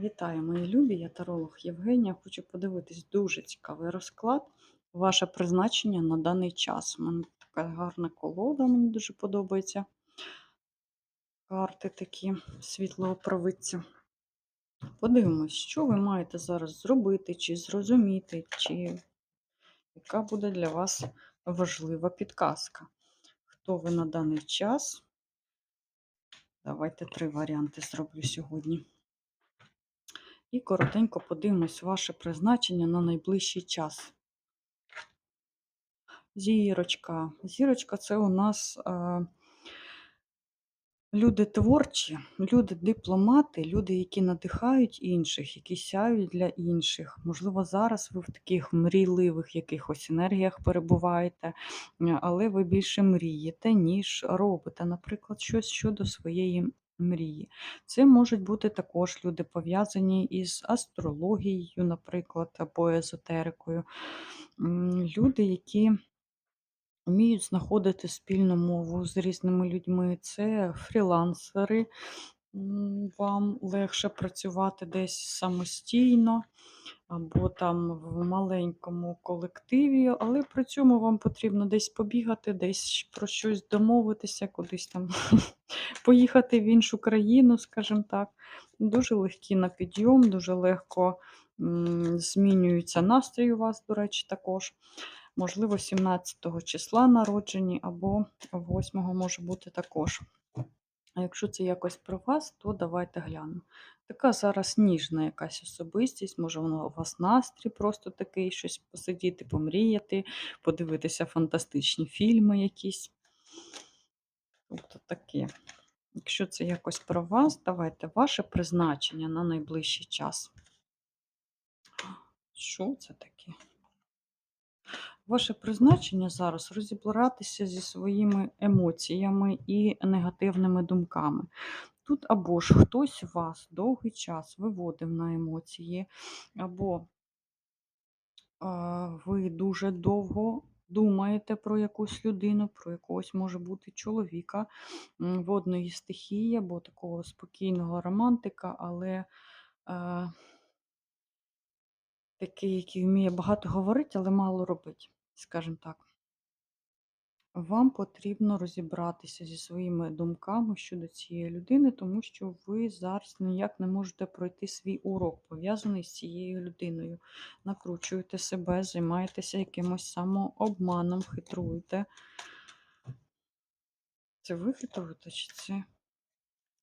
Вітаю, мої любі! Я таролог Євгенія. Хочу подивитись дуже цікавий розклад. Ваше призначення на даний час. У мене така гарна колода, мені дуже подобається. Карти такі світлого провидця. Подивимось, що ви маєте зараз зробити, чи зрозуміти, чи яка буде для вас важлива підказка. Хто ви на даний час? Давайте три варіанти зроблю сьогодні. І коротенько подивимось ваше призначення на найближчий час. Зірочка. Зірочка це у нас е, люди творчі, люди дипломати, люди, які надихають інших, які сяють для інших. Можливо, зараз ви в таких мрійливих якихось енергіях перебуваєте, але ви більше мрієте, ніж робите, наприклад, щось щодо своєї мрії. Це можуть бути також люди пов'язані із астрологією, наприклад, або езотерикою. Люди, які вміють знаходити спільну мову з різними людьми. Це фрілансери, вам легше працювати десь самостійно або там в маленькому колективі, але при цьому вам потрібно десь побігати, десь про щось домовитися, кудись там поїхати в іншу країну, скажімо так. Дуже легкі на підйом, дуже легко змінюється настрій у вас, до речі, також. Можливо, 17 числа народжені, або 8 може бути також. А якщо це якось про вас, то давайте глянемо. Така зараз ніжна якась особистість, може вона у вас настрій просто такий, щось посидіти, помріяти, подивитися фантастичні фільми якісь. Тобто таке. Якщо це якось про вас, давайте ваше призначення на найближчий час. Що це таке? Ваше призначення зараз розібратися зі своїми емоціями і негативними думками. Тут або ж хтось вас довгий час виводив на емоції, або ви дуже довго думаєте про якусь людину, про якогось може бути чоловіка водної стихії, або такого спокійного романтика, але такий, який вміє багато говорити, але мало робить скажімо так. Вам потрібно розібратися зі своїми думками щодо цієї людини, тому що ви зараз ніяк не можете пройти свій урок, пов'язаний з цією людиною. Накручуєте себе, займаєтеся якимось самообманом, хитруєте. Це ви хитруєте чи це?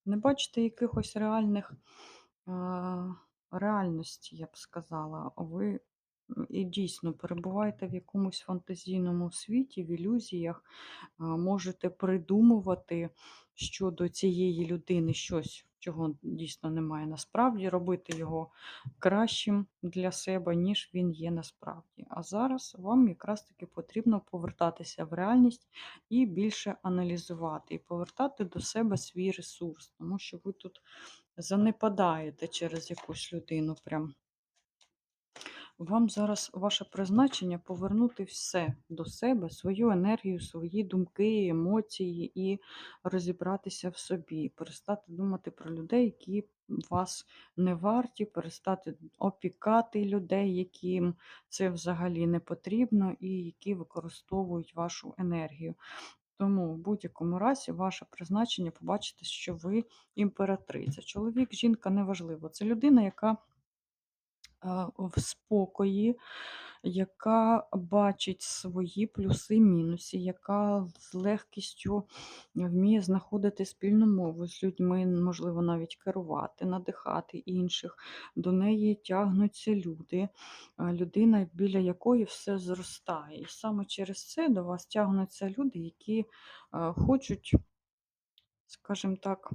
Не бачите якихось реальних реальності, я б сказала. Ви і дійсно перебуваєте в якомусь фантазійному світі, в ілюзіях, можете придумувати щодо цієї людини щось, чого дійсно немає насправді, робити його кращим для себе, ніж він є насправді. А зараз вам якраз таки потрібно повертатися в реальність і більше аналізувати, і повертати до себе свій ресурс, тому що ви тут занепадаєте через якусь людину. прям. Вам зараз ваше призначення повернути все до себе, свою енергію, свої думки, емоції і розібратися в собі, перестати думати про людей, які вас не варті, перестати опікати людей, яким це взагалі не потрібно, і які використовують вашу енергію. Тому в будь-якому разі ваше призначення побачите, що ви імператриця. Чоловік, жінка неважливо. Це людина, яка в спокої, яка бачить свої плюси, мінуси, яка з легкістю вміє знаходити спільну мову з людьми, можливо, навіть керувати, надихати інших. До неї тягнуться люди, людина, біля якої все зростає. І саме через це до вас тягнуться люди, які хочуть, скажімо так,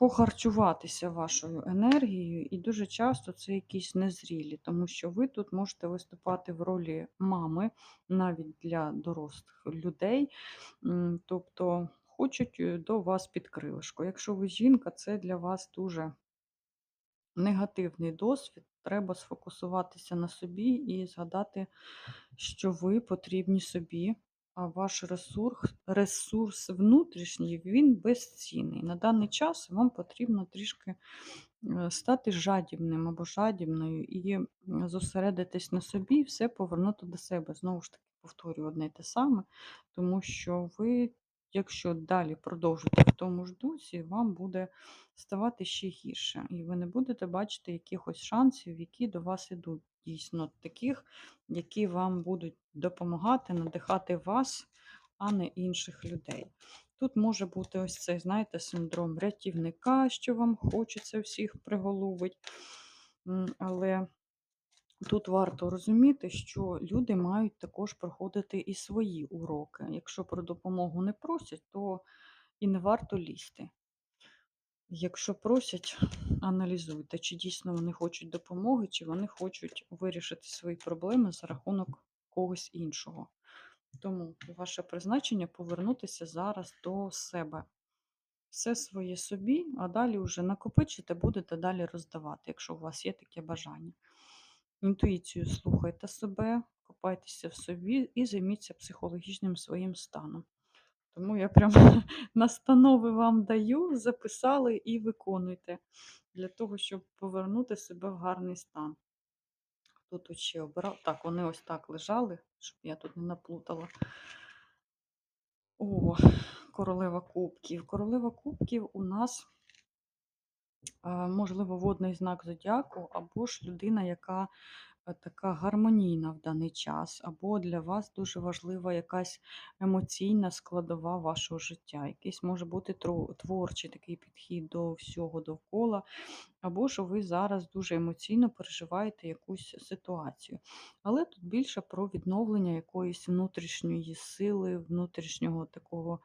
похарчуватися вашою енергією, і дуже часто це якісь незрілі, тому що ви тут можете виступати в ролі мами навіть для дорослих людей, тобто хочуть е, до вас під крилишко. Якщо ви жінка, це для вас дуже негативний досвід. Треба сфокусуватися на собі і згадати, що ви потрібні собі, а ваш ресурс, ресурс внутрішній, він безцінний. На даний час вам потрібно трішки е, стати жадібним або жадібною і зосередитись на собі, і все повернути до себе. Знову ж таки, повторюю одне й те саме, тому що ви, якщо далі продовжите в тому ж дусі, вам буде ставати ще гірше. І ви не будете бачити якихось шансів, які до вас ідуть. Дійсно, таких, які вам будуть допомагати, надихати вас, а не інших людей. Тут може бути ось цей, знаєте, синдром рятівника, що вам хочеться всіх приголубить. М, Але тут варто розуміти, що люди мають також проходити і свої уроки. Якщо про допомогу не просять, то і не варто лізти. Якщо просять, аналізуйте, чи дійсно вони хочуть допомоги, чи вони хочуть вирішити свої проблеми за рахунок когось іншого. Тому ваше призначення повернутися зараз до себе. Все своє собі, а далі вже накопичите, будете далі роздавати, якщо у вас є таке бажання. Інтуїцію слухайте себе, копайтеся в собі і займіться психологічним своїм станом. Тому я прям настанови вам даю, записали і виконуйте для того, щоб повернути себе в гарний стан. Хто тут ще обирав? Так, вони ось так лежали, щоб я тут не наплутала. О, королева кубків. Королева кубків у нас, е, можливо, водний знак зодіаку, або ж людина, яка така гармонійна в даний час, або для вас дуже важлива якась емоційна складова вашого життя. Якийсь може бути творчий такий підхід до всього довкола, або ж ви зараз дуже емоційно переживаєте якусь ситуацію. Але тут більше про відновлення якоїсь внутрішньої сили, внутрішнього такого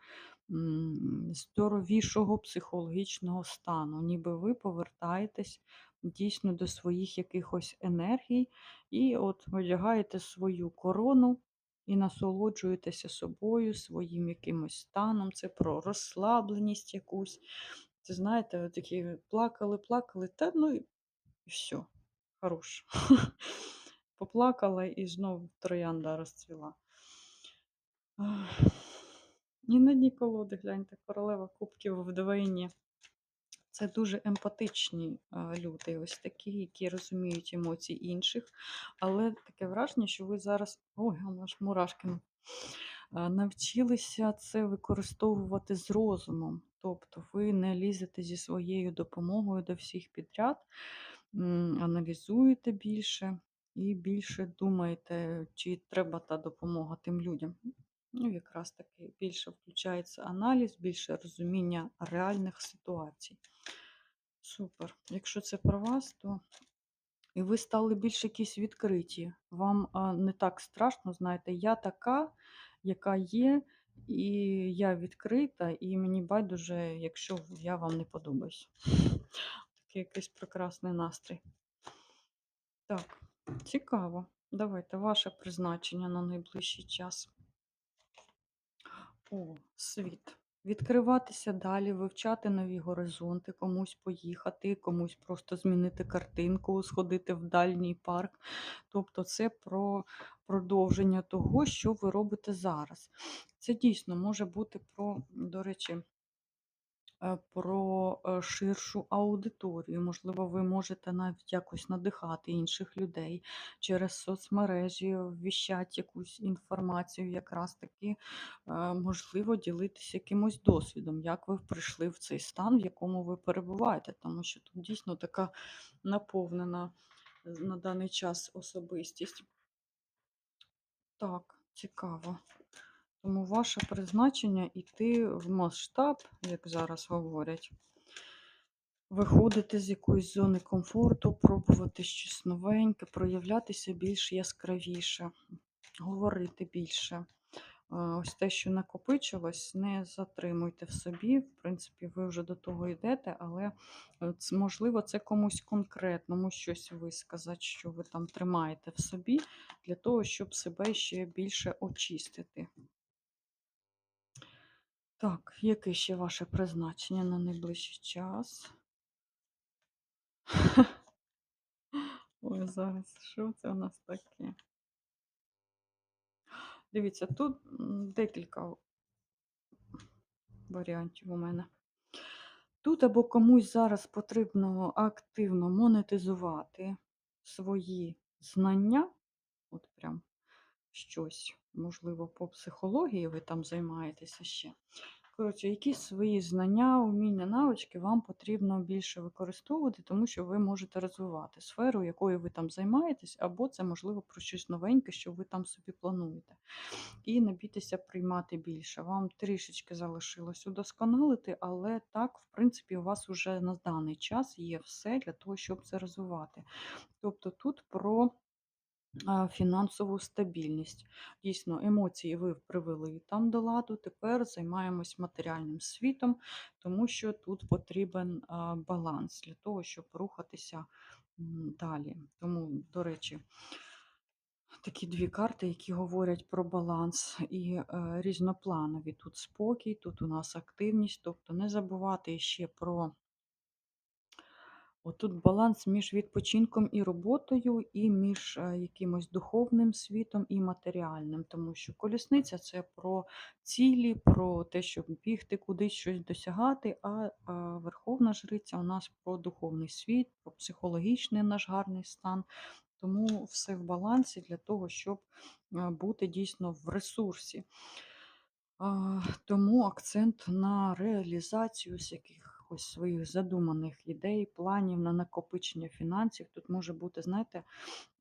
здоровішого психологічного стану, ніби ви повертаєтесь дійсно до своїх якихось енергій і от одягаєте свою корону і насолоджуєтеся собою, своїм якимось станом. Це про розслабленість якусь. Це знаєте, такі плакали, плакали, та ну і все, хорош. Поплакала і знову троянда розцвіла. І на дні колоди, гляньте, королева кубків вдвойні. Це дуже емпатичні люди, ось такі, які розуміють емоції інших. Але таке враження, що ви зараз. Ой, у нас мурашки. Навчилися це використовувати з розумом. Тобто ви не лізете зі своєю допомогою до всіх підряд, аналізуєте більше і більше думаєте, чи треба та допомога тим людям. Ну, якраз таки більше включається аналіз, більше розуміння реальних ситуацій. Супер. Якщо це про вас, то і ви стали більш якісь відкриті. Вам не так страшно, знаєте, я така, яка є, і я відкрита, і мені байдуже, якщо я вам не подобаюсь. Такий якийсь прекрасний настрій. Так, цікаво. Давайте ваше призначення на найближчий час. О, світ. Відкриватися далі, вивчати нові горизонти, комусь поїхати, комусь просто змінити картинку, сходити в дальній парк. Тобто це про продовження того, що ви робите зараз. Це дійсно може бути про, до речі, про е, ширшу аудиторію. Можливо, ви можете навіть якось надихати інших людей через соцмережі, ввіщати якусь інформацію, якраз таки, е, можливо, ділитися якимось досвідом, як ви прийшли в цей стан, в якому ви перебуваєте, тому що тут дійсно така наповнена е, на даний час особистість. Так, цікаво. Тому ваше призначення йти в масштаб, як зараз говорять, виходити з якоїсь зони комфорту, пробувати щось новеньке, проявлятися більш яскравіше, говорити більше. Е, Ось те, що накопичилось, не затримуйте в собі. В принципі, ви вже до того йдете, але е, можливо, це комусь конкретному щось висказати, що ви там тримаєте в собі, для того, щоб себе ще більше очистити. Так, яке ще ваше призначення на найближчий час? Ой, зараз, що це у нас таке? Дивіться, тут декілька варіантів у мене. Тут або комусь зараз потрібно активно монетизувати свої знання, от прям щось, можливо, по психології ви там займаєтеся ще. Коротше, якісь свої знання, уміння, навички вам потрібно більше використовувати, тому що ви можете розвивати сферу, якою ви там займаєтесь, або це, можливо, про щось новеньке, що ви там собі плануєте. І не бійтеся приймати більше. Вам трішечки залишилось удосконалити, але так, в принципі, у вас вже на даний час є все для того, щоб це розвивати. Тобто тут про фінансову стабільність. Дійсно, емоції ви привели там до ладу. Тепер займаємось матеріальним світом, тому що тут потрібен баланс для того, щоб рухатися далі. Тому, до речі, такі дві карти, які говорять про баланс і е, різнопланові. Тут спокій, тут у нас активність, тобто не забувати ще про Отут баланс між відпочинком і роботою, і між е, якимось духовним світом і матеріальним. Тому що колісниця це про цілі, про те, щоб бігти кудись щось досягати. А, Верховна Жриця у нас про духовний світ, про психологічний наш гарний стан. Тому все в балансі для того, щоб е, бути дійсно в ресурсі. Тому акцент на реалізацію з якихось своїх задуманих ідей, планів на накопичення фінансів. Тут може бути, знаєте, е,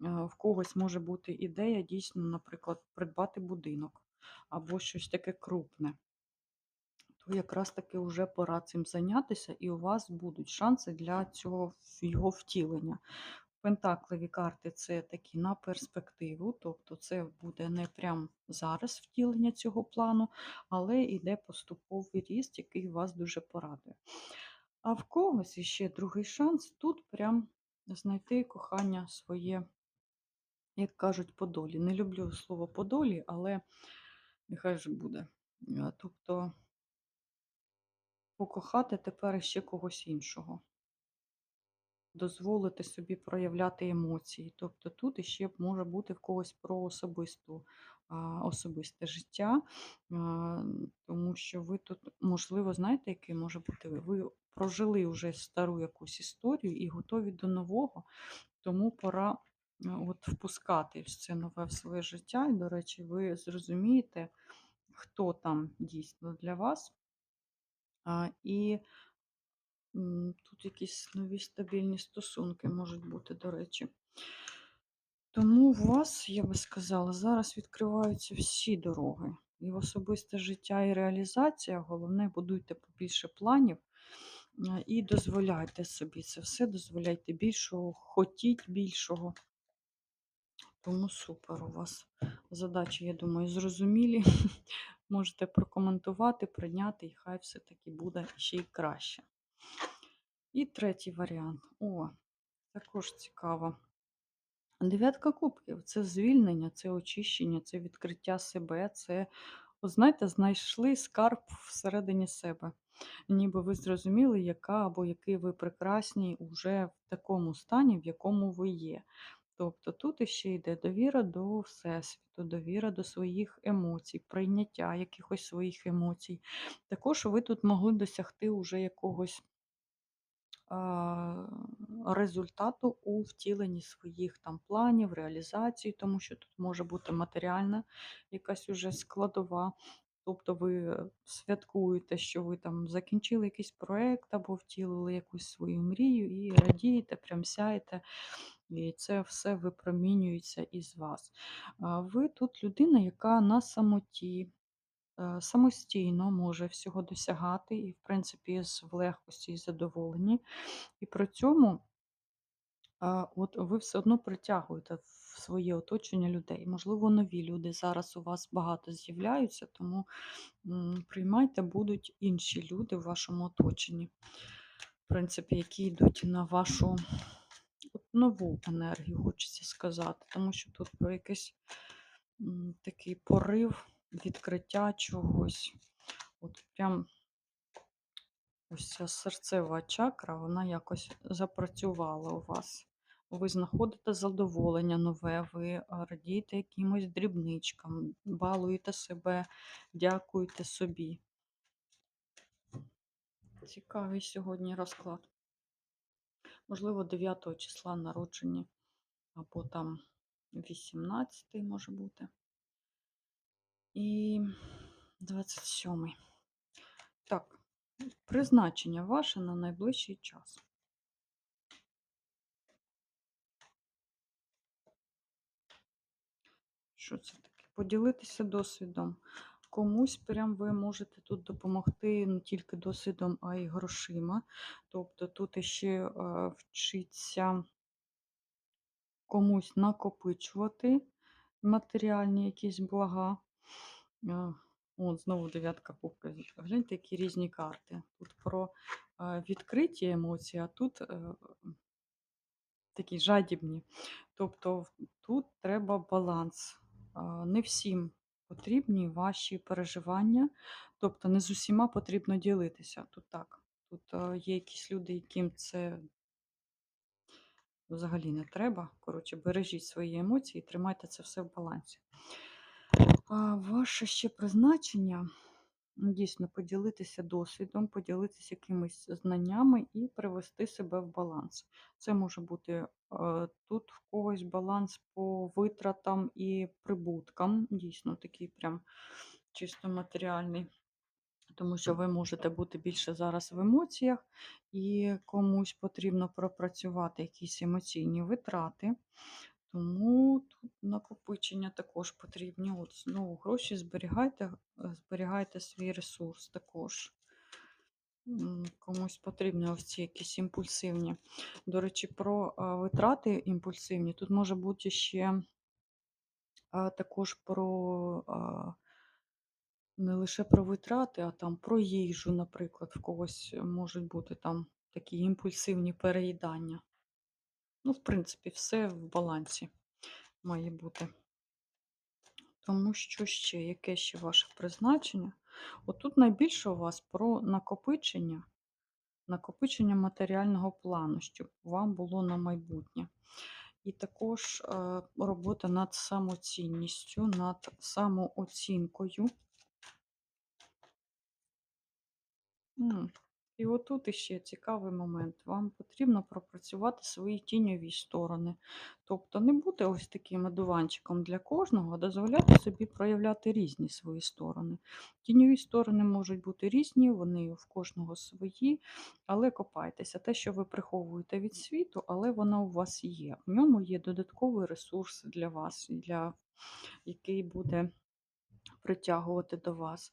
в когось може бути ідея дійсно, наприклад, придбати будинок або щось таке крупне. То якраз таки вже пора цим зайнятися, і у вас будуть шанси для цього його втілення. Пентаклеві карти це такі на перспективу, тобто це буде не прямо зараз втілення цього плану, але йде поступовий ріст, який вас дуже порадує. А в когось іще другий шанс тут прям знайти кохання своє, як кажуть, по долі. Не люблю слово по долі, але нехай же буде. Е, Тобто покохати тепер ще когось іншого дозволити собі проявляти емоції. Тобто тут іще може бути в когось про особисту, особисте життя, тому що ви тут, можливо, знаєте, який може бути? Ви прожили вже стару якусь історію і готові до нового, тому пора от впускати це нове в своє життя. І, до речі, ви зрозумієте, хто там дійсно для вас. І Тут якісь нові стабільні стосунки можуть бути, до речі. Тому у вас, я би сказала, зараз відкриваються всі дороги. І в особисте життя, і реалізація. Головне, будуйте побільше планів і дозволяйте собі це все, дозволяйте більшого, хотіть більшого. Тому супер у вас задачі, я думаю, зрозумілі. Можете прокоментувати, прийняти, і хай все-таки буде ще й краще. І третій варіант. О, також цікаво. Дев'ятка кубків це звільнення, це очищення, це відкриття себе, це, от знаєте, знайшли скарб всередині себе. Ніби ви зрозуміли, яка або який ви прекрасні уже в такому стані, в якому ви є. Тобто тут іще йде довіра до Всесвіту, довіра до своїх емоцій, прийняття якихось своїх емоцій. Також ви тут могли досягти уже якогось результату у втіленні своїх там планів, реалізації, тому що тут може бути матеріальна якась уже складова. Тобто ви святкуєте, що ви там закінчили якийсь проєкт або втілили якусь свою мрію і радієте, прям сяєте, і це все випромінюється із вас. Ви тут людина, яка на самоті, самостійно може всього досягати, і, в принципі, в легкості і задоволенні. І при цьому от ви все одно притягуєте в своє оточення людей. Можливо, нові люди зараз у вас багато з'являються, тому приймайте, будуть інші люди в вашому оточенні, в принципі, які йдуть на вашу нову енергію, хочеться сказати, тому що тут про якийсь такий порив відкриття чогось. От прям ось ця серцева чакра, вона якось запрацювала у вас. ви знаходите задоволення нове, ви радієте якимось дрібничкам, балуєте себе, дякуєте собі. Цікавий сьогодні розклад. Можливо, 9 числа народжені, або там 18 може бути. І 27. Так, призначення ваше на найближчий час. Що це таке? Поділитися досвідом. Комусь прям ви можете тут допомогти не тільки досвідом, а й грошима. Тобто тут іще е, вчиться комусь накопичувати матеріальні якісь блага. От, знову дев'ятка кубків. Гляньте, які різні карти. Тут про відкриті емоції, а тут е, такі жадібні. Тобто тут треба баланс. Не всім потрібні ваші переживання, тобто не з усіма потрібно ділитися. Тут так. Тут е, є якісь люди, яким це взагалі не треба. Коротше, бережіть свої емоції, і тримайте це все в балансі. А Ваше ще призначення ну, дійсно поділитися досвідом, поділитися якимись знаннями і привести себе в баланс. Це може бути е, тут в когось баланс по витратам і прибуткам, дійсно такий прям чисто матеріальний. Тому що ви можете бути більше зараз в емоціях, і комусь потрібно пропрацювати якісь емоційні витрати. Тому тут накопичення також потрібні. От знову гроші зберігайте, е, зберігайте свій ресурс також. Комусь потрібні ось ці якісь імпульсивні. До речі, про е, витрати імпульсивні. Тут може бути ще е, також про не лише про витрати, а там про їжу, наприклад, в когось можуть бути там такі імпульсивні переїдання. Ну, в принципі, все в балансі має бути. Тому що ще, яке ще ваше призначення? Отут найбільше у вас про накопичення, накопичення матеріального плану, щоб вам було на майбутнє. І також е, робота над самоцінністю, над самооцінкою. І отут іще цікавий момент. Вам потрібно пропрацювати свої тіньові сторони. Тобто не бути ось таким одуванчиком для кожного, а дозволяти собі проявляти різні свої сторони. Тіньові сторони можуть бути різні, вони в кожного свої, але копайтеся. Те, що ви приховуєте від світу, але воно у вас є. В ньому є додатковий ресурс для вас, для, який буде притягувати до вас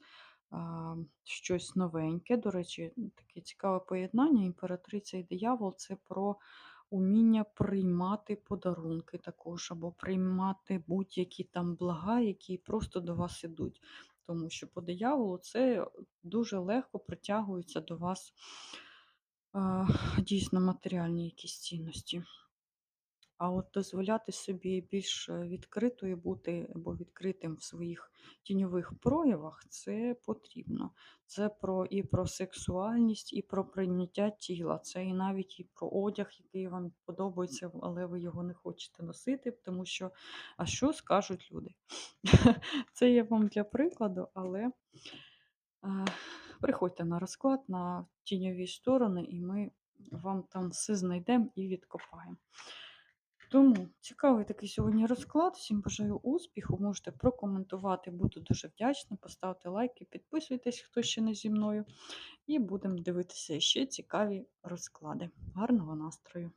щось новеньке. До речі, таке цікаве поєднання. Імператриця і диявол це про уміння приймати подарунки також, або приймати будь-які там блага, які просто до вас ідуть. Тому що по дияволу це дуже легко притягується до вас дійсно матеріальні якісь цінності. А от дозволяти собі більш е, відкритою бути або відкритим в своїх тіньових проявах це потрібно. Це про і про сексуальність, і про прийняття тіла. Це і навіть і про одяг, який вам подобається, але ви його не хочете носити, тому що а що скажуть люди? Це я вам для прикладу, але е, приходьте на розклад на тіньові сторони, і ми вам там все знайдемо і відкопаємо. Тому цікавий такий сьогодні розклад. Всім бажаю успіху. Можете прокоментувати, буду дуже вдячна. Поставте лайки, підписуйтесь, хто ще не зі мною. І будемо дивитися ще цікаві розклади. Гарного настрою!